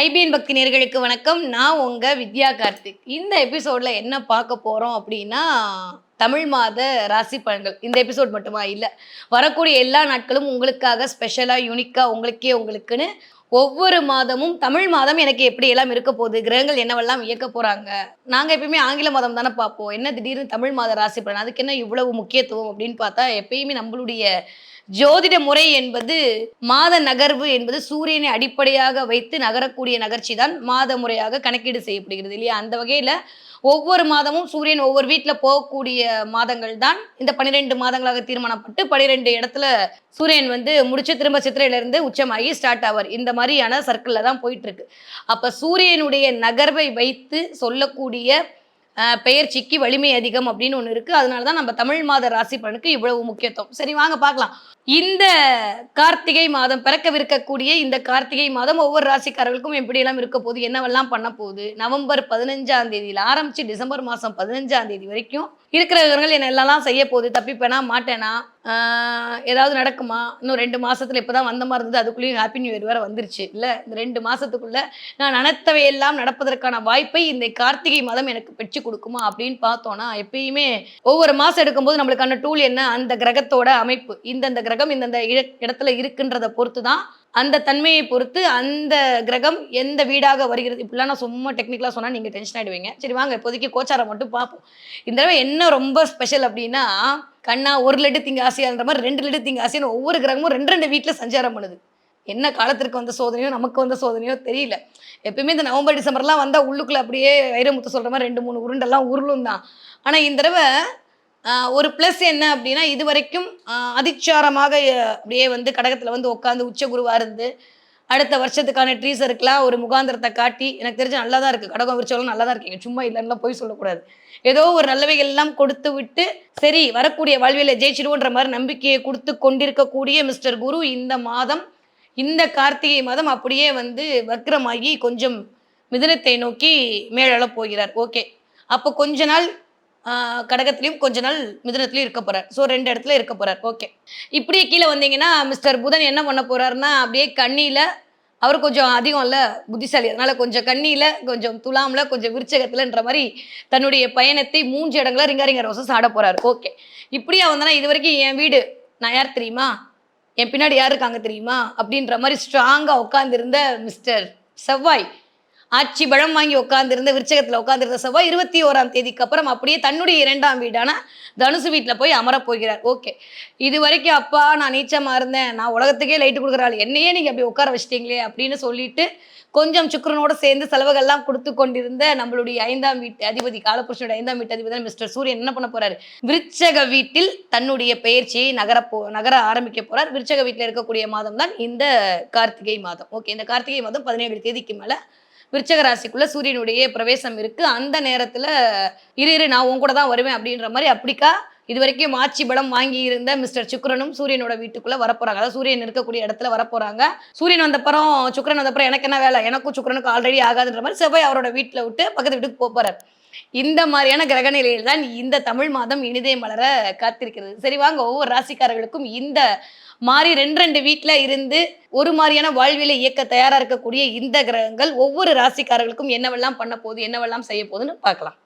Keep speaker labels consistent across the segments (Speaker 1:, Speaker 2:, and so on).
Speaker 1: IBN பக்தி நேர்களுக்கு வணக்கம். நான் உங்க வித்யா கார்த்திக். இந்த எபிசோட்ல என்ன பார்க்க போறோம் அப்படின்னா தமிழ் மாத ராசி பலன்கள். இந்த எபிசோட் மட்டுமா? இல்லை. வரக்கூடிய எல்லா நாட்களும் உங்களுக்காக ஸ்பெஷலாக யூனிக்காக உங்களுக்கே உங்களுக்குன்னு ஒவ்வொரு மாதமும் தமிழ் மாதம் எனக்கு எப்படி எல்லாம் இருக்க போகுது கிரகங்கள் என்னவெல்லாம் இயக்க போகிறாங்க நாங்கள் எப்பயுமே ஆங்கில மாதம் தானே பார்ப்போம். என்ன திடீர்னு தமிழ் மாத ராசி பலன்? அதுக்கு என்ன இவ்வளவு முக்கியத்துவம் அப்படின்னு பார்த்தா எப்பயுமே நம்மளுடைய ஜோதிட முறை என்பது மாத நகர்வு என்பது சூரியனை அடிப்படையாக வைத்து நகரக்கூடிய நகர்ச்சி தான் மாத முறையாக கணக்கீடு செய்யப்படுகிறது இல்லையா? அந்த வகையில் ஒவ்வொரு மாதமும் சூரியன் ஒவ்வொரு வீட்டில் போகக்கூடிய மாதங்கள் தான் இந்த பன்னிரெண்டு மாதங்களாக தீர்மானப்பட்டு பன்னிரெண்டு இடத்துல சூரியன் வந்து முடிச்சு திரும்ப சித்திரையிலிருந்து உச்சமாகி ஸ்டார்ட் ஆவார். இந்த மாதிரியான சர்க்கிளில் தான் போயிட்டு இருக்கு அப்போ சூரியனுடைய நகர்வை வைத்து சொல்லக்கூடிய பெயர்ச்சிக்கு வலிமை அதிகம் அப்படின்னு ஒன்று இருக்குது அதனால தான் நம்ம தமிழ் மாத ராசி பலனுக்கு இவ்வளவு முக்கியத்துவம். சரி வாங்க பார்க்கலாம். இந்த கார்த்திகை மாதம் பிறக்கவிருக்கக்கூடிய இந்த கார்த்திகை மாதம் ஒவ்வொரு ராசிக்காரர்களுக்கும் எப்படியெல்லாம் இருக்க போகுது என்னவெல்லாம் பண்ண போகுது நவம்பர் பதினஞ்சாம் தேதியில் ஆரம்பிச்சு டிசம்பர் மாதம் பதினஞ்சாம் தேதி வரைக்கும் இருக்கிற விவரங்கள் என்ன எல்லாம் செய்ய போகுது தப்பிப்பேனா மாட்டேனா ஏதாவது நடக்குமா? இன்னும் ரெண்டு மாசத்துல இப்பதான் வந்த மாதிரி இருந்தது அதுக்குள்ளேயும் ஹாப்பி நியூ இயர் வேற வந்துருச்சு. இல்லை இந்த ரெண்டு மாசத்துக்குள்ள நான் நினைத்தவை எல்லாம் நடப்பதற்கான வாய்ப்பை இந்த கார்த்திகை மாதம் எனக்கு பெற்று கொடுக்குமா அப்படின்னு பார்த்தோன்னா எப்பயுமே ஒவ்வொரு மாசம் எடுக்கும்போது நம்மளுக்கான டூல் என்ன? அந்த கிரகத்தோட அமைப்பு. இந்தந்த கிரக கிரகம் இந்தந்த இடத்துல இருக்குன்றத பொறுத்து தான் அந்த தன்மையை பொறுத்து அந்த கிரகம் எந்த வீடாக வருகிறது. இப்படிலாம் நான் சும்மா டெக்னிக்கலாக சொன்னால் நீங்கள் டென்ஷன் ஆகிடுவீங்க சரி வாங்க இப்போதைக்கு கோச்சாரம் மட்டும் பார்ப்போம். இந்த தடவை என்ன ரொம்ப ஸ்பெஷல் அப்படின்னா கண்ணா ஒரு லட்டு திங்க ஆசையான்ற மாதிரி ரெண்டு லட்டு திங்க ஆசைன்னு ஒவ்வொரு கிரகமும் ரெண்டு ரெண்டு வீட்டில் சஞ்சாரம் பண்ணுது. என்ன காலத்திற்கு வந்த சோதனையோ நமக்கு வந்த சோதனையோ தெரியல. எப்பயுமே இந்த நவம்பர் டிசம்பர்லாம் வந்தால் உள்ளுக்குள்ளே அப்படியே வைரமுத்து சொல்கிற மாதிரி ரெண்டு மூணு உருண்டெல்லாம் உருளும் தான் ஆனால் இந்த தடவை ஒரு ப்ளஸ் என்ன அப்படின்னா இது வரைக்கும் அதிச்சாரமாக அப்படியே வந்து கடகத்தில் வந்து உட்காந்து உச்ச குருவாக இருந்து அடுத்த வருஷத்துக்கான ட்ரீசருக்குலாம் ஒரு முகாந்திரத்தை காட்டி எனக்கு தெரிஞ்சு நல்லா தான் இருக்குது கடகம் விரிச்சவங்களும் நல்லா தான் இருக்கீங்க சும்மா இல்லைன்னா போய் சொல்லக்கூடாது. ஏதோ ஒரு நல்லவைகள் எல்லாம் கொடுத்து விட்டு சரி வரக்கூடிய வாழ்வியலை ஜெயிச்சிடுவோன்ற மாதிரி நம்பிக்கையை கொடுத்து கொண்டிருக்கக்கூடிய மிஸ்டர் குரு இந்த மாதம் இந்த கார்த்திகை மாதம் அப்படியே வந்து வக்ரமாகி கொஞ்சம் மிதுனத்தை நோக்கி மேலெழ போகிறார். ஓகே அப்போ கொஞ்ச நாள் கடகத்திலையும் கொஞ்ச நாள் மிதனத்திலையும் இருக்க போறார். ஸோ ரெண்டு இடத்துல இருக்க போறார். ஓகே இப்படியே கீழே வந்தீங்கன்னா மிஸ்டர் புதன் என்ன பண்ண போறாருன்னா அப்படியே கண்ணியில அவர் கொஞ்சம் அதிகம் இல்லை புத்திசாலி. அதனால கொஞ்சம் கண்ணியில கொஞ்சம் துலாமில் கொஞ்சம் விருச்சகத்துலன்ற மாதிரி தன்னுடைய பயணத்தை மூன்று இடங்கள ரிங்காரிங்க ரோசஸ் ஆட போறாரு. ஓகே இப்படியே வந்தனா இது வரைக்கும் என் வீடு நான் யார் தெரியுமா? என் பின்னாடி யார் இருக்காங்க தெரியுமா? அப்படின்ற மாதிரி ஸ்ட்ராங்காக உட்காந்துருந்த மிஸ்டர் செவ்வாய். ஆட்சி பழம் வாங்கி உட்காந்துருந்த விருச்சகத்தில் உட்காந்துருந்த செவ்வாய் இருபத்தி ஓராம் தேதிக்கு அப்புறம் அப்படியே தன்னுடைய இரண்டாம் வீடான தனுசு வீட்டில் போய் அமரப் போகிறார். ஓகே இது வரைக்கும் அப்பா நான் நீச்சமாக இருந்தேன் நான் உலகத்துக்கே லைட்டு கொடுக்குறாள் என்னையே நீங்கள் அப்படி உட்கார வச்சிட்டீங்களே அப்படின்னு சொல்லிட்டு கொஞ்சம் சுக்கிரனோட சேர்ந்து செலவுகள்லாம் கொடுத்து கொண்டிருந்த நம்மளுடைய ஐந்தாம் வீட்டு அதிபதி காலபுருஷனுடைய ஐந்தாம் வீட்டு அதிபதி மிஸ்டர் சூரியன். என்ன பண்ண போறாரு? விருச்சக வீட்டில் தன்னுடைய பெயர்ச்சியை நகரப்போ நகர ஆரம்பிக்க போறார். விருச்சக வீட்டில் இருக்கக்கூடிய மாதம் தான் இந்த கார்த்திகை மாதம். ஓகே இந்த கார்த்திகை மாதம் பதினேழு தேதிக்கு மேலே விருச்சக ராசிக்குள்ள சூரியனுடைய பிரவேசம் இருக்கு. அந்த நேரத்துல இரு இரு நான் உன் கூட தான் வருவேன் அப்படின்ற மாதிரி அப்படிக்கா இது வரைக்கும் ஆட்சி பலம் வாங்கி இருந்த மிஸ்டர் சுக்கிரனும் சூரியனோட வீட்டுக்குள்ள வரப்போறாங்க. அதாவது சூரியன் இருக்கக்கூடிய இடத்துல வரப்போறாங்க. சூரியன் வந்தப்புறம் சுக்கிரன் வந்தப்புறம் எனக்கு என்ன வேலை? எனக்கும் சுக்ரனுக்கு ஆல்ரெடி ஆகாதுன்ற மாதிரி செவ்வாய் அவரோட வீட்டில் விட்டு பக்கத்து வீட்டுக்கு போறாரு. இந்த மாதிரியான கிரக நிலையில் தான் இந்த தமிழ் மாதம் இனிதே மலர காத்திருக்கிறது. சரி வாங்க ஒவ்வொரு ராசிக்காரர்களுக்கும் இந்த மாறி ரெண்டு ரெண்டு வீட்டில் இருந்து ஒரு மாதிரியான வாழ்வியலை இயக்க தயாராக இருக்கக்கூடிய இந்த கிரகங்கள் ஒவ்வொரு ராசிக்காரர்களுக்கும் என்னவெல்லாம் பண்ண போகுது என்னவெல்லாம் செய்ய போகுதுன்னு பார்க்கலாம்.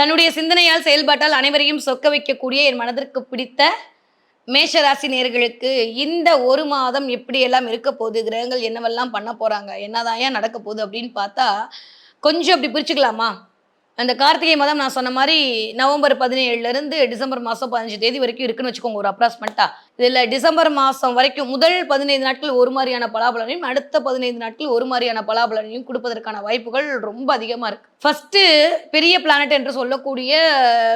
Speaker 1: தன்னுடைய சிந்தனையால் செயல்பாட்டால் அனைவரையும் சொக்க வைக்கக்கூடிய என் மனதிற்கு பிடித்த மேஷ ராசி நேர்களுக்கு இந்த ஒரு மாதம் எப்படியெல்லாம் இருக்க போகுது கிரகங்கள் என்னவெல்லாம் பண்ண போகிறாங்க என்னதான் ஏன் நடக்க போகுது அப்படின்னு பார்த்தா கொஞ்சம் அப்படி பிரிச்சுக்கலாமா? அந்த கார்த்திகை மாதம் நான் சொன்ன மாதிரி நவம்பர் பதினேழுலேருந்து டிசம்பர் மாதம் பதினஞ்சு தேதி வரைக்கும் இருக்குன்னு வச்சுக்கோங்க ஒரு அப்ராக்ஸ்மெண்ட்டா இதில் டிசம்பர் மாதம் வரைக்கும் முதல் பதினைந்து நாட்கள் ஒரு மாதிரியான பலாபலனையும் அடுத்த பதினைந்து நாட்கள் ஒரு மாதிரியான பலாபலனையும் கொடுப்பதற்கான வாய்ப்புகள் ரொம்ப அதிகமாக இருக்குது ஃபஸ்ட்டு பெரிய பிளானட் என்று சொல்லக்கூடிய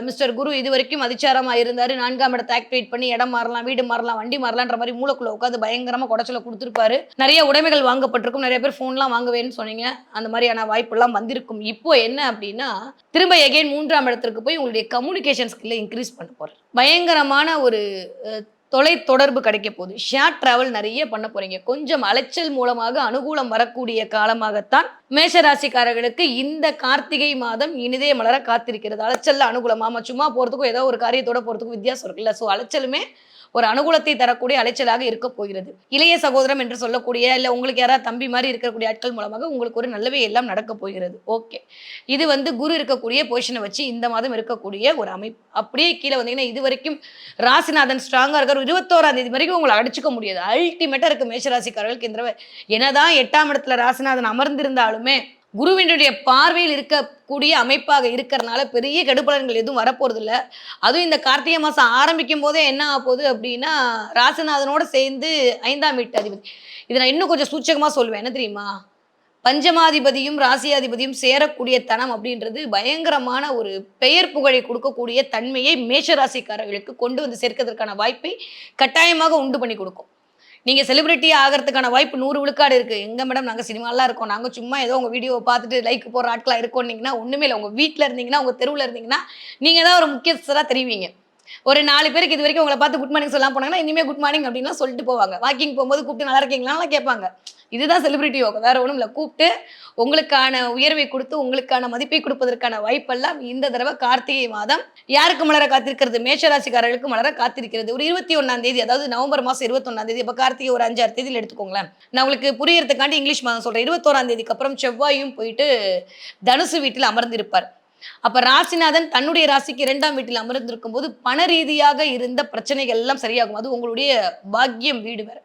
Speaker 1: மிஸ்டர் குரு இது வரைக்கும் அதிச்சாரமாக இருந்தார். நான்காம் இடத்தை ஆக்டிவேட் பண்ணி இடம் மாறலாம் வீடு மாறலாம் வண்டி மாறலான்ற மாதிரி மூளைக்குள்ளே உட்காந்து பயங்கரமாக குடைச்சல கொடுத்துருப்பாரு. நிறைய உடைமைகள் வாங்கப்பட்டிருக்கும். நிறைய பேர் ஃபோன்லாம் வாங்குவேன்னு சொன்னீங்க. அந்த மாதிரியான வாய்ப்புலாம் வந்திருக்கும். இப்போ என்ன அப்படின்னா திரும்ப எகைன் மூன்றாம் இடத்திற்கு போய் உங்களுடைய கம்யூனிகேஷன் ஸ்கில்லை இன்க்ரீஸ் பண்ண போகிறார் பயங்கரமான ஒரு தொலை தொடர்பு கிடைக்க போகுது. ஷேர் ட்ராவல் நிறைய பண்ண போறீங்க. கொஞ்சம் அலைச்சல் மூலமாக அனுகூலம் வரக்கூடிய காலமாகத்தான் மேஷராசிக்காரர்களுக்கு இந்த கார்த்திகை மாதம் இனிதே மலர காத்திருக்கிறது. அலைச்சல் அனுகூலமாக சும்மா போறதுக்கும் ஏதோ ஒரு காரியத்தோட போறதுக்கும் வித்தியாசம் இருக்குல்ல. ஸோ அலைச்சலுமே ஒரு அனுகூலத்தை தரக்கூடிய அலைச்சலாக இருக்க போகிறது. இளைய சகோதரம் என்று சொல்லக்கூடிய இல்லை உங்களுக்கு யாராவது தம்பி மாதிரி இருக்கக்கூடிய ஆட்கள் மூலமாக உங்களுக்கு ஒரு நல்லவே எல்லாம் நடக்க போகிறது. ஓகே இது வந்து குரு இருக்கக்கூடிய பொசிஷனை வச்சு இந்த மாதம் இருக்கக்கூடிய ஒரு அமைப்பு. அப்படியே கீழே வந்தீங்கன்னா இது வரைக்கும் ராசிநாதன் ஸ்ட்ராங்காக இருக்கார். இருபத்தோராம் தேதி வரைக்கும் உங்களை அடிச்சுக்க முடியாது. அல்டிமேட்டாக இருக்கு மேஷராசிக்காரர்களுக்கு இந்த என்னதான் எட்டாம் இடத்துல ராசிநாதன் அமர்ந்திருந்தாலும் குருவினுடைய பார்வையில் இருக்கக்கூடிய அமைப்பாக இருக்கிறனால பெரிய கெடுபலன்கள் எதுவும் வரப்போறது இல்லை அதுவும் இந்த கார்த்திகை மாதம் ஆரம்பிக்கும் போதே என்ன ஆக போகுது அப்படின்னா ராசிநாதனோட சேர்ந்து ஐந்தாம் வீட்டு அதிபதி. இதை நான் இன்னும் கொஞ்சம் சூச்சகமாக சொல்லுவேன் என்ன தெரியுமா? பஞ்சமாதிபதியும் ராசியாதிபதியும் சேரக்கூடிய தனம் அப்படின்றது பயங்கரமான ஒரு பெயர் புகழை கொடுக்கக்கூடிய தன்மையை மேஷராசிக்காரர்களுக்கு கொண்டு வந்து சேர்க்கிறதுக்கான வாய்ப்பை கட்டாயமாக உண்டு பண்ணி கொடுக்கும். நீங்கள் செலிபிரிட்டி ஆகிறதுக்கான வாய்ப்பு நூறு விழுக்காடு இருக்குது எங்கே மேடம் நாங்கள் சினிமாலாம் இருக்கோம். நாங்கள் சும்மா ஏதோ உங்கள் வீடியோவை பார்த்துட்டு லைக் போடுற ஆட்களாக இருக்கோன்னீங்கன்னா ஒன்றுமே இல்லை. உங்கள் வீட்டில் இருந்தீங்கன்னா உங்கள் தெருவில் இருந்தீங்கன்னா நீங்கள் தான் ஒரு முக்கியஸ்தராக தெரிவிங்க. ஒரு நாலு பேருக்கு இது வரைக்கும் உங்களை பார்த்து குட் மார்னிங் சொல்லாம போனாங்கன்னா இனிமேல் குட் மார்னிங் அப்படின்லாம் சொல்லிட்டு போவாங்க. வாக்கிங் போகும்போது கூப்பிட்டு நல்லா இருக்கீங்களாலாம் கேட்பாங்க. இதுதான் செலிபிரிட்டி யோகம். வேற ஒன்றும் இல்லை. கூப்பிட்டு உங்களுக்கான உயர்வை கொடுத்து உங்களுக்கான மதிப்பை கொடுப்பதற்கான வாய்ப்பெல்லாம் இந்த தடவை கார்த்திகை மாதம் யாருக்கு மலர காத்திருக்கிறது? மேஷராசிக்காரர்களுக்கு மலர காத்திருக்கிறது. ஒரு இருபத்தி ஒன்னாம் தேதி அதாவது நவம்பர் மாதம் இருபத்தொன்னாம் தேதி இப்போ கார்த்திகை ஒரு அஞ்சாறு தேதியில் எடுத்துக்கோங்களேன். நான் உங்களுக்கு புரியறதுக்காண்டி இங்கிலீஷ் மாதம் சொல்கிறேன் இருபத்தோராம் தேதிக்கு அப்புறம் செவ்வாயும் போயிட்டு தனுசு வீட்டில் அமர்ந்திருப்பார். அப்ப ராசிநாதன் தன்னுடைய ராசிக்கு இரண்டாம் வீட்டில் அமர்ந்திருக்கும் போது பண ரீதியாக இருந்த பிரச்சனைகள் எல்லாம் சரியாகும். அது உங்களுடைய பாக்கியம் வீடு வேற.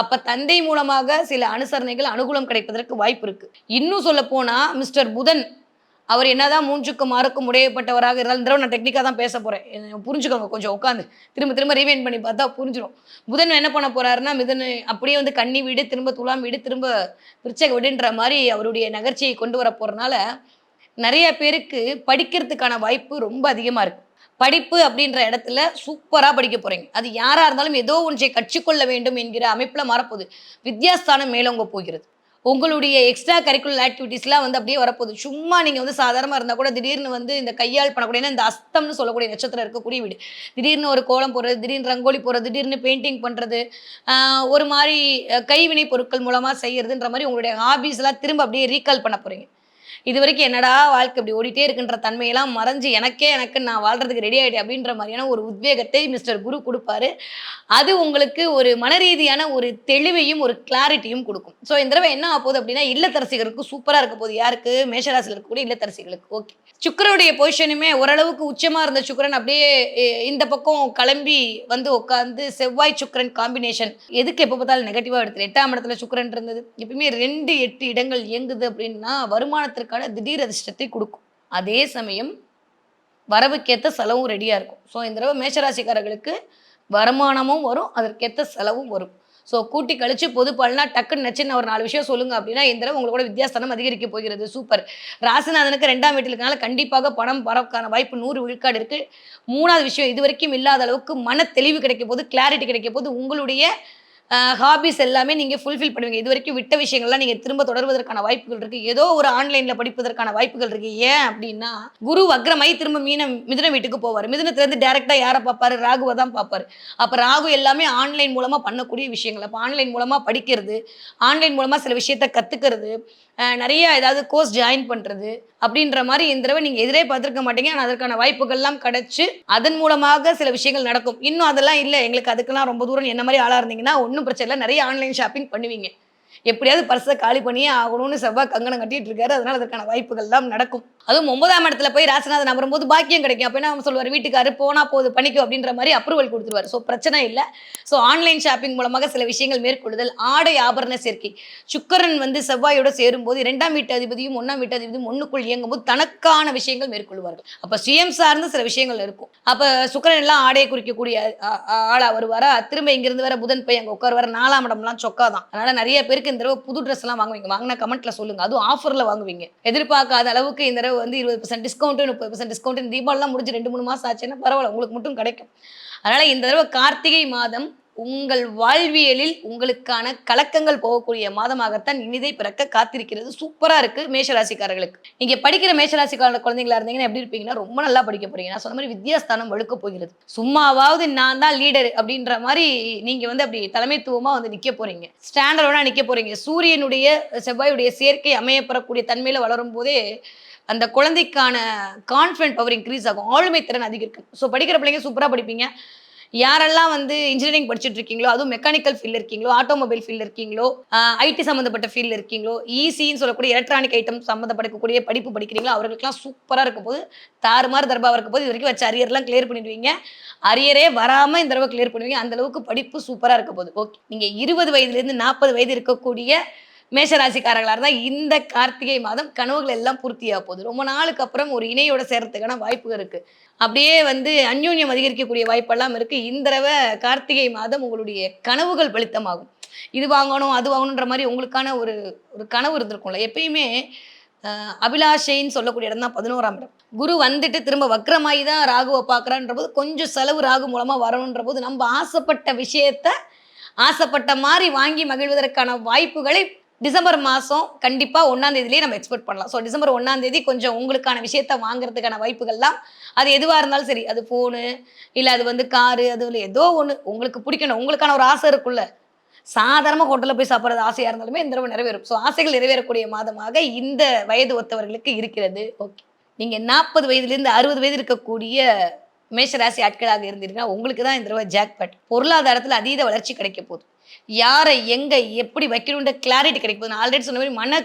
Speaker 1: அப்ப தந்தை மூலமாக சில அனுசரணைகள் அனுகூலம் கிடைப்பதற்கு வாய்ப்பு இருக்கு. இன்னும் சொல்ல போனா மிஸ்டர் புதன் அவர் என்னதான் மூஞ்சுக்கும் மாறுக்கும் உடையப்பட்டவராக இருந்தாலும் தடவை நான் டெக்னிக்காக தான் பேச போறேன். புரிஞ்சுக்கோங்க கொஞ்சம் உட்காந்து திரும்ப திரும்ப ரீவைன் பண்ணி பார்த்தா புரிஞ்சிடும் புதன் என்ன பண்ண போறாருன்னா மிதன் அப்படியே வந்து கன்னி வீடு திரும்ப துலாம் வீடு திரும்ப விருச்சக வீடுன்ற மாதிரி அவருடைய நகர்ச்சியை கொண்டு வர போறதுனால நிறைய பேருக்கு படிக்கிறதுக்கான வாய்ப்பு ரொம்ப அதிகமாக இருக்கு. படிப்பு அப்படின்ற இடத்துல சூப்பராக படிக்க போறீங்க. அது யாராக இருந்தாலும் ஏதோ ஒன்றை கற்றுக்கொள்ள வேண்டும் என்கிற அமைப்பில் மாறப்போகுது. வித்யாஸ்தானம் மேலோங்க போகிறது. உங்களுடைய எக்ஸ்ட்ரா கரிக்குலர் ஆக்டிவிட்டீஸ்லாம் வந்து அப்படியே வரப்போகுது. சும்மா நீங்கள் வந்து சாதாரணமாக இருந்தால் கூட திடீர்னு வந்து இந்த கையால் பண்ணக்கூடிய இந்த அஸ்தம்னு சொல்லக்கூடிய நட்சத்திரம் இருக்கக்கூடிய வீடு. திடீர்னு ஒரு கோலம் போடுறது திடீர்னு ரங்கோலி போடுறது திடீர்னு பெயிண்டிங் பண்ணுறது ஒரு மாதிரி கைவினை பொருட்கள் மூலமாக செய்கிறதுன்ற மாதிரி உங்களுடைய ஹாபீஸ்லாம் திரும்ப அப்படியே ரீகால் பண்ண போகிறீங்க இது வரைக்கும் என்னடா வாழ்க்கை இப்படி ஓடிட்டே இருக்குன்ற தன்மையெல்லாம் மறைஞ்சு எனக்கே எனக்கு நான் வாழ்றதுக்கு ரெடி ஆகிட்டேன் அப்படின்ற மாதிரியான ஒரு உத்வேகத்தை மிஸ்டர் குரு கொடுப்பாரு. அது உங்களுக்கு ஒரு மனரீதியான ஒரு தெளிவையும் ஒரு கிளாரிட்டியும் கொடுக்கும். ஸோ இந்த தடவை என்ன ஆக போகுது அப்படின்னா இல்லத்தரசிகளுக்கு சூப்பராக இருக்க போகுது. யாருக்கு? மேஷராசியில் இருக்கக்கூடிய இல்லத்தரசிகளுக்கு. ஓகே சுக்கரனுடைய பொசிஷனுமே ஓரளவுக்கு உச்சமாக இருந்த சுக்கரன் அப்படியே இந்த பக்கம் கிளம்பி வந்து உட்காந்து செவ்வாய் சுக்கரன் காம்பினேஷன் எதுக்கு எப்போ பார்த்தாலும் நெகட்டிவாக எடுத்து எட்டாம் இடத்துல சுக்கரன் இருந்தது. எப்பயுமே ரெண்டு எட்டு இடங்கள் இயங்குது அப்படின்னா வருமானத்திற்கு அவங்களுக்கான திடீர் அதிர்ஷ்டத்தை கொடுக்கும். அதே சமயம் வரவுக்கேற்ற செலவும் ரெடியாக இருக்கும். ஸோ இந்த தடவை மேஷராசிக்காரர்களுக்கு வருமானமும் வரும் அதற்கேற்ற செலவும் வரும். ஸோ கூட்டி கழிச்சு பொது பலனா டக்குன்னு நச்சுன்னு ஒரு நாலு விஷயம் சொல்லுங்க அப்படின்னா இந்த தடவை உங்களோட வித்தியாசனம் அதிகரிக்க போகிறது. சூப்பர் ராசிநாதனுக்கு ரெண்டாம் வீட்டில் இருக்கனால கண்டிப்பாக பணம் வரக்கான வாய்ப்பு நூறு விழுக்காடு இருக்கு. மூணாவது விஷயம் இது வரைக்கும் இல்லாத அளவுக்கு மன தெளிவு கிடைக்க போது கிளாரிட்டி கிடைக்க போது உங்களுடைய ஹாபிஸ் எல்லாமே நீங்கள் ஃபுல்ஃபில் பண்ணுவீங்க. இது வரைக்கும் விட்ட விஷயங்கள்லாம் நீங்கள் திரும்ப தொடர்வதற்கான வாய்ப்புகள் இருக்குது ஏதோ ஒரு ஆன்லைனில் படிப்பதற்கான வாய்ப்புகள் இருக்குது ஏன் அப்படின்னா குரு வக்ரமாய் திரும்ப மீன மிதுன வீட்டுக்கு போவார். மிதுனத்துலேருந்து டேரெக்டாக யாரை பார்ப்பாரு? ராகுவை தான் பார்ப்பாரு. அப்போ ராகு எல்லாமே ஆன்லைன் மூலமாக பண்ணக்கூடிய விஷயங்கள். அப்போ ஆன்லைன் மூலமாக படிக்கிறது ஆன்லைன் மூலமாக சில விஷயத்த கற்றுக்கிறது நிறைய ஏதாவது கோர்ஸ் ஜாயின் பண்ணுறது அப்படின்ற மாதிரி இந்த தடவை நீங்கள் எதிரே பார்த்துருக்க மாட்டீங்க. ஆனால் அதற்கான வாய்ப்புகள்லாம் கிடச்சி அதன் மூலமாக சில விஷயங்கள் நடக்கும். இன்னும் அதெல்லாம் இல்லை. எங்களுக்கு அதுக்கெல்லாம் ரொம்ப தூரம் என்ன மாதிரி ஆளாக இருந்தீங்கன்னா ஒன்றும் பிரச்சனை இல்லை. நிறைய ஆன்லைன் ஷாப்பிங் பண்ணுவீங்க. எப்படியாவது பர்ஸை காலி பண்ணியே ஆகணும்னு செவ்வாய் கங்கணம் கட்டிட்டு இருக்காரு. அதனால அதற்கான வாய்ப்புகள் எல்லாம் நடக்கும். அதுவும் ஒன்பதாம் இடத்துல போய் ராசிநாதன் போது பாக்கியம் கிடைக்கும். அப்போ என்ன சொல்லுவார்? வீட்டுக்காரு போனா போகுது பண்ணிக்கோ அப்படின்ற மாதிரி அப்ரூவல் கொடுத்துருவார். ஸோ பிரச்சனை இல்லை. ஸோ ஆன்லைன் ஷாப்பிங் மூலமாக சில விஷயங்கள் மேற்கொள்ளுதல் ஆடை ஆபரண சேர்க்கை. சுக்கரன் வந்து செவ்வாயோட சேரும்போது இரண்டாம் வீட்டு அதிபதியும் ஒன்றாம் வீட்டு அதிபதியும் ஒண்ணுக்குள் இயங்கும்போது தனக்கான விஷயங்கள் மேற்கொள்வார்கள். அப்போ சுயம் சார்ந்த சில விஷயங்கள் இருக்கும். அப்போ சுக்கரன் எல்லாம் ஆடையை குறிக்கக்கூடிய ஆ- ஆளா வருவாரா? திரும்ப இங்கிருந்து வர புதன் போய் அங்கே உட்காருவார். நாலாம் இடம்லாம் சொக்காதான். அதனால நிறைய பேர் பேருக்கு இந்த தடவை புது ட்ரெஸ் எல்லாம் வாங்குவீங்க. வாங்கினா கமெண்ட்ல சொல்லுங்க. அதுவும் ஆஃபர்ல வாங்குவீங்க. எதிர்பார்க்காத அளவுக்கு இந்த தடவை வந்து இருபது பர்சன்ட் டிஸ்கவுண்ட் முப்பது பர்சன்ட் டிஸ்கவுண்ட் தீபாவளிலாம் முடிஞ்சு ரெண்டு மூணு மாசம் ஆச்சுன்னா பரவாயில்ல. உங்களுக்கு மட்டும் கிடைக்கும். அதனால இந்த தடவை கார்த்திகை மாதம் உங்கள் வாழ்வியலில் உங்களுக்கான கலக்கங்கள் போகக்கூடிய மாதமாகத்தான் இனிதை பிறக்க காத்திருக்கிறது. சூப்பரா இருக்கு மேஷராசிக்காரர்களுக்கு. நீங்க படிக்கிற மேஷராசிக்கார குழந்தைங்களா இருந்தீங்கன்னா எப்படி இருப்பீங்கன்னா ரொம்ப நல்லா படிக்க போறீங்க. நான் சொன்ன மாதிரி வித்யாஸ்தானம் வழுக்க போகிறது. சும்மாவாவது நான் தான் லீடர் அப்படின்ற மாதிரி நீங்க வந்து அப்படி தலைமைத்துவமா வந்து நிக்க போறீங்க. ஸ்டாண்டர்டோட நிக்க போறீங்க. சூரியனுடைய செவ்வாயுடைய சேர்க்கை அமையப்பெறக்கூடிய தன்மையில வளரும் போதே அந்த குழந்தைக்கான கான்ஃபிடன்ட் பவர் இன்க்ரீஸ் ஆகும். ஆளுமை திறன் அதிகரிக்கும். ஸோ படிக்கிற பிள்ளைங்க சூப்பராக படிப்பீங்க. யாரெல்லாம் வந்து இன்ஜினியரிங் படிச்சுட்டு இருக்கீங்களோ அதுவும் மெக்கானிக்கல் ஃபீல்டு இருக்கீங்களோ ஆட்டோமொபைல் ஃபீல்டு இருக்கீங்களோ ஐடி சம்மந்தப்பட்ட ஃபீல்டு இருக்கீங்களோ ஈஸின்னு சொல்லக்கூடிய எலக்ட்ரானிக் ஐட்டம் சம்மந்தப்படக்கூடிய படிப்பு படிக்கிறீங்களோ அவர்களுக்குலாம் சூப்பராக இருக்க போது தாறுமாறு தர்பாவாக இருக்க போது இது வரைக்கும் வச்ச அரியர்லாம் கிளியர் பண்ணிடுவீங்க. அரியரே வராமல் இந்த தடவை கிளியர் பண்ணுவீங்க. அந்தளவுக்கு படிப்பு சூப்பராக இருக்க போகுது ஓகே நீங்கள் இருபது வயதுலேருந்து நாற்பது வயது இருக்கக்கூடிய மேஷராசிக்காரர்களாக இருந்தால் இந்த கார்த்திகை மாதம் கனவுகள் எல்லாம் பூர்த்தியாக போகுது. ரொம்ப நாளுக்கு அப்புறம் ஒரு இணையோட சேர்றதுக்கான வாய்ப்பு இருக்குது அப்படியே வந்து அந்யூன்யம் அதிகரிக்கக்கூடிய வாய்ப்பெல்லாம் இருக்குது இந்த தடவை கார்த்திகை மாதம் உங்களுடைய கனவுகள் பலித்தமாகும் இது வாங்கணும் அது வாங்கணுன்ற மாதிரி உங்களுக்கான ஒரு ஒரு கனவு இருந்திருக்கும்ல. எப்பயுமே அபிலாஷைன்னு சொல்லக்கூடிய இடம் தான் பதினோராம் இடம். குரு வந்துட்டு திரும்ப வக்ரமாயி தான் ராகுவை பார்க்குறான்ற போது கொஞ்சம் செலவு ராகு மூலமாக வரணுன்ற போது நம்ம ஆசைப்பட்ட விஷயத்த ஆசைப்பட்ட மாதிரி வாங்கி மகிழ்வதற்கான வாய்ப்புகளை டிசம்பர் மாதம் கண்டிப்பாக ஒன்றாம் நம்ம எக்ஸ்பெக்ட் பண்ணலாம். ஸோ டிசம்பர் ஒன்றாம் தேதி கொஞ்சம் உங்களுக்கான விஷயத்த வாங்குறதுக்கான வாய்ப்புகள்லாம் அது எதுவாக இருந்தாலும் சரி அது ஃபோனு இல்லை அது வந்து காரு அது ஏதோ ஒன்று உங்களுக்கு பிடிக்கணும் உங்களுக்கான ஒரு ஆசை இருக்குல்ல. சாதாரணமாக ஹோட்டலில் போய் சாப்பிட்றது ஆசையாக இருந்தாலுமே இந்த தடவை நிறைவேறும். ஸோ ஆசைகள் நிறைவேறக்கூடிய மாதமாக இந்த வயது ஒத்தவர்களுக்கு இருக்கிறது. ஓகே நீங்கள் நாற்பது வயதுலேருந்து அறுபது வயது இருக்கக்கூடிய மேஷராசி ஆட்களாக இருந்தீங்கன்னா உங்களுக்கு தான் இந்த தடவை ஜாக்பேட் பொருளாதாரத்தில் அதீத வளர்ச்சி கிடைக்க போகுது. யாரை எங்கே எப்படி வைக்கணுன்ற கிளாரிட்டி கிடைக்கும் நான் ஆல்ரெடி சொன்ன மாதிரி மன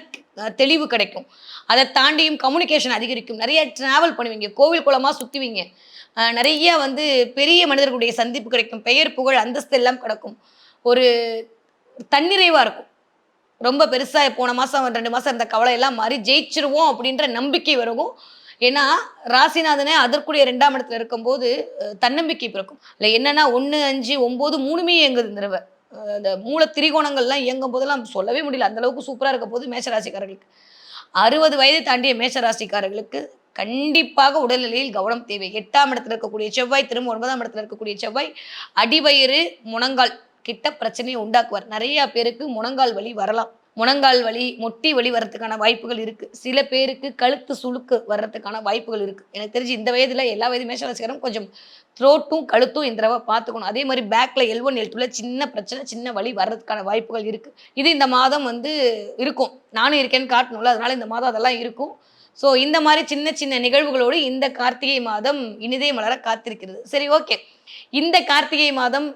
Speaker 1: தெளிவு கிடைக்கும். அதை தாண்டியும் கம்யூனிகேஷன் அதிகரிக்கும். நிறைய ட்ராவல் பண்ணுவீங்க. கோவில் குளமாக சுற்றுவீங்க நிறைய வந்து பெரிய மனிதர்களுடைய சந்திப்பு கிடைக்கும். பெயர் புகழ் அந்தஸ்து எல்லாம் கிடக்கும். ஒரு தன்னிறைவாக இருக்கும். ரொம்ப பெருசாக போன மாதம் ரெண்டு மாதம் இருந்த கவலை எல்லாம் மாறி ஜெயிச்சிருவோம் அப்படின்ற நம்பிக்கை வரும் ஏன்னா ராசிநாதனே அதற்குரிய ரெண்டாம் இடத்துல இருக்கும்போது தன்னம்பிக்கை பிறக்கும். இல்லை என்னன்னா ஒன்று அஞ்சு ஒம்பது மூணுமே இயங்குது இந்த தடவை. அந்த மூல திரிகோணங்கள்லாம் இயங்கும் போதெல்லாம் சொல்லவே முடியல. அந்த அளவுக்கு சூப்பராக இருக்க போது மேஷராசிக்காரர்களுக்கு. அறுபது வயதை தாண்டிய மேஷராசிக்காரர்களுக்கு கண்டிப்பாக உடல்நிலையில் கவனம் தேவை. எட்டாம் இடத்துல இருக்கக்கூடிய செவ்வாய் திரும்ப ஒன்பதாம் இடத்துல இருக்கக்கூடிய செவ்வாய் அடிவயிறு முனங்கால் கிட்ட பிரச்சனையை உண்டாக்குவார். நிறைய பேருக்கு முனங்கால் வலி வரலாம். முழங்கால் வலி மொட்டி வலி வர்றதுக்கான வாய்ப்புகள் இருக்கு. சில பேருக்கு கழுத்து சுழுக்கு வர்றதுக்கான வாய்ப்புகள் இருக்கு. எனக்கு தெரிஞ்சு இந்த வயதுல எல்லா வயது மேஷராசிக்காரும் கொஞ்சம் த்ரோட்டும் கழுத்தும் இந்த தடவை பார்த்துக்கணும். அதே மாதிரி பேக்ல எல் ஒன் எல் டூல சின்ன பிரச்சனை சின்ன வலி வர்றதுக்கான வாய்ப்புகள் இருக்கு. இது இந்த மாதம் வந்து இருக்கும். நானும் இருக்கேன்னு காட்டணும்ல. அதனால இந்த மாதம் அதெல்லாம் இருக்கும். ஸோ இந்த மாதிரி சின்ன சின்ன நிகழ்வுகளோடு இந்த கார்த்திகை மாதம் இனிதே மலர காத்திருக்கிறது. சரி ஓகே இந்த கார்த்திகை மாதம்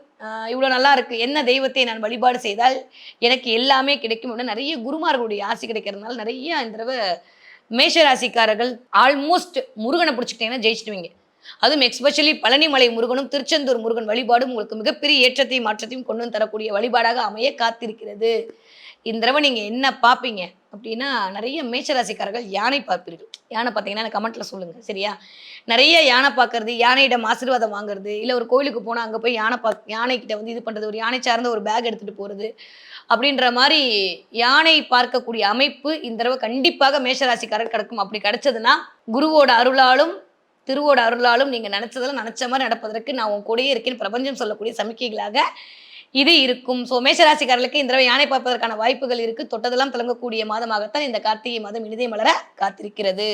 Speaker 1: இவ்வளோ நல்லா இருக்கு. என்ன தெய்வத்தை நான் வழிபாடு செய்தால் எனக்கு எல்லாமே கிடைக்கும் அப்படின்னு நிறைய குருமார்களுடைய ஆசை கிடைக்கிறதுனால நிறைய இந்த தடவை மேஷராசிக்காரர்கள் ஆல்மோஸ்ட் முருகனை பிடிச்சிக்கிட்டீங்கன்னா ஜெயிச்சிடுவீங்க. அதுவும் எக்ஸ்பெஷலி பழனிமலை முருகனும் திருச்செந்தூர் முருகன் வழிபாடும் உங்களுக்கு மிகப்பெரிய ஏற்றத்தையும் மாற்றத்தையும் கொண்டு வந்து தரக்கூடிய வழிபாடாக அமைய காத்திருக்கிறது. இந்த தடவை நீங்கள் என்ன பார்ப்பீங்க அப்படின்னா நிறைய மேஷராசிக்காரர்கள் யானை பார்ப்பீர்கள். யானை பார்த்தீங்கன்னா கமெண்ட்ல சொல்லுங்க சரியா? நிறைய யானை பார்க்கறது யானையிடம் ஆசீர்வாதம் வாங்குறது இல்லை ஒரு கோயிலுக்கு போனால் அங்கே போய் யானை பா யானைக்கிட்ட வந்து இது பண்ணுறது ஒரு யானை சார்ந்த ஒரு பேக் எடுத்துகிட்டு போகிறது அப்படின்ற மாதிரி யானை பார்க்கக்கூடிய அமைப்பு இந்த தடவை கண்டிப்பாக மேஷராசிக்காரர் கிடக்கும். அப்படி கிடச்சதுன்னா குருவோட அருளாலும் திருவோட அருளாலும் நீங்கள் நினச்சதெல்லாம் நினச்ச மாதிரி நடப்பதற்கு நான் உன் கூடயே இருக்கேன் பிரபஞ்சம் சொல்லக்கூடிய சமிக்கைகளாக இது இருக்கும். ஸோ மேஷராசிக்காரர்களுக்கு இந்த தடவை யானை பார்ப்பதற்கான வாய்ப்புகள் இருக்கு. தொட்டதெல்லாம் தொடங்கக்கூடிய மாதமாகத்தான் இந்த கார்த்திகை மாதம் இனிதே மலர காத்திருக்கிறது.